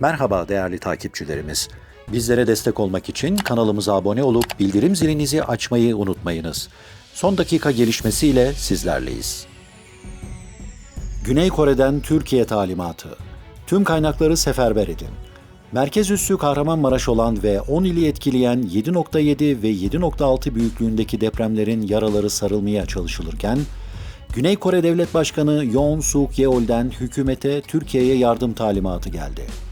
Merhaba değerli takipçilerimiz. Bizlere destek olmak için kanalımıza abone olup bildirim zilinizi açmayı unutmayınız. Son dakika gelişmesiyle sizlerleyiz. Güney Kore'den Türkiye talimatı. Tüm kaynakları seferber edin. Merkez üssü Kahramanmaraş olan ve 10 ili etkileyen 7.7 ve 7.6 büyüklüğündeki depremlerin yaraları sarılmaya çalışılırken, Güney Kore Devlet Başkanı Yoon Suk Yeol'den hükümete Türkiye'ye yardım talimatı geldi.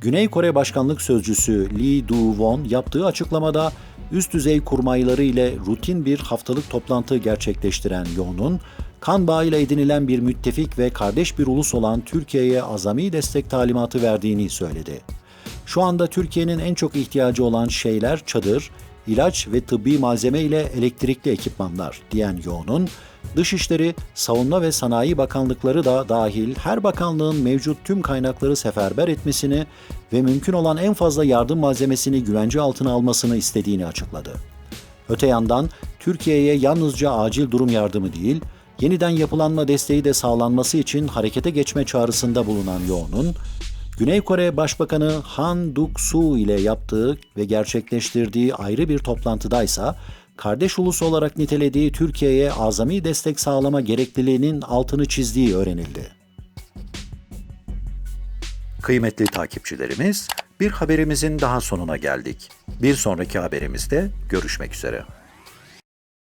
Güney Kore Başkanlık Sözcüsü Lee Du-won yaptığı açıklamada üst düzey kurmayları ile rutin bir haftalık toplantı gerçekleştiren Yoon'un, kan bağıyla edinilen bir müttefik ve kardeş bir ulus olan Türkiye'ye azami destek talimatı verdiğini söyledi. Şu anda Türkiye'nin en çok ihtiyacı olan şeyler çadır, ilaç ve tıbbi malzeme ile elektrikli ekipmanlar diyen Yoğun'un, Dışişleri, Savunma ve Sanayi Bakanlıkları da dahil her bakanlığın mevcut tüm kaynakları seferber etmesini ve mümkün olan en fazla yardım malzemesini güvence altına almasını istediğini açıkladı. Öte yandan Türkiye'ye yalnızca acil durum yardımı değil, yeniden yapılanma desteği de sağlanması için harekete geçme çağrısında bulunan Yoğun'un, Güney Kore Başbakanı Han Duk-su ile yaptığı ve gerçekleştirdiği ayrı bir toplantıdaysa, kardeş ulus olarak nitelediği Türkiye'ye azami destek sağlama gerekliliğinin altını çizdiği öğrenildi. Kıymetli takipçilerimiz, bir haberimizin daha sonuna geldik. Bir sonraki haberimizde görüşmek üzere.